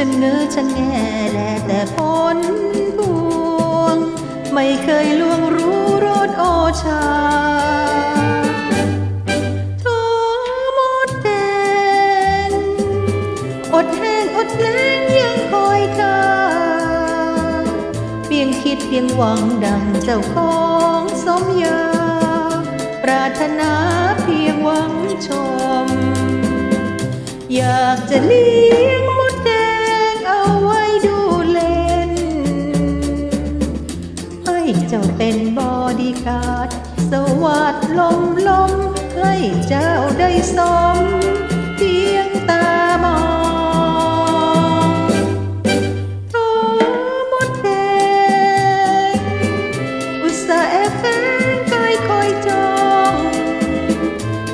ฉันเงือฉันแง่แลแต่ผลพวง ไม่เคยล่วงรู้รสโอชาโทหมดแดงอดแห้งอดแล้งยังคอยกาเพียงคิดเพียงหวังดังเจ้าของสมยา ปรารถนาเพียงหวังชม อยากจะเลี้ยง เจ้าเป็นบอดีการ์ดสวัสดลมลม ให้เจ้าได้สมเพียงตามองโทมดแดงอุตส่าห์แอบแฝงกายคอยจอง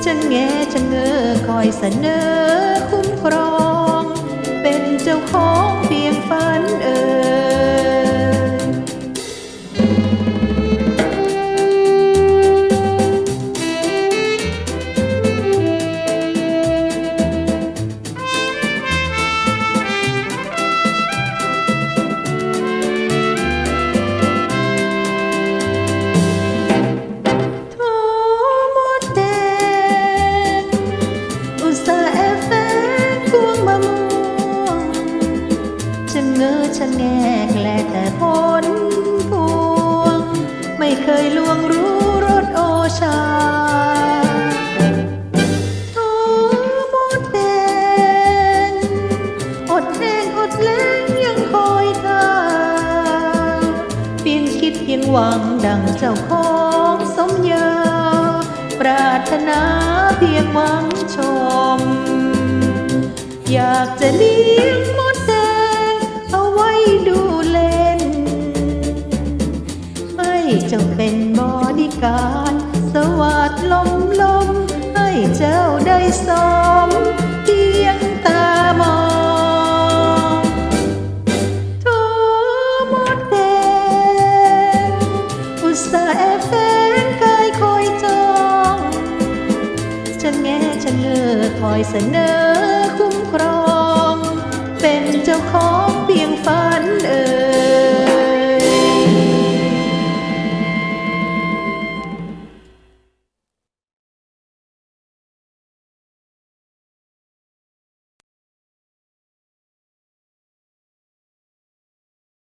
จะแงจะเงอคอยเสนอคุ้มครอง แลแต่ผลพวง ไม่เคยล่วงรู้รสโอชาหมดแดงอดแหงอดแล้งยังคอยท่าเพียงคิดเพียงหวังดังเจ้าของสมยาปรารถนาเพียงหวังชม อยากจะเลี้ยง จ้าเป็นบอดีการ สวัสดลมลม ให้เจ้าได้สมเพียงตามองโทมดแดงอุตส่าห์แอบแฝงกายคอยจองฉันแง่ฉันเงอคอยเสนอคุ้มครอง เป็นเจ้าของ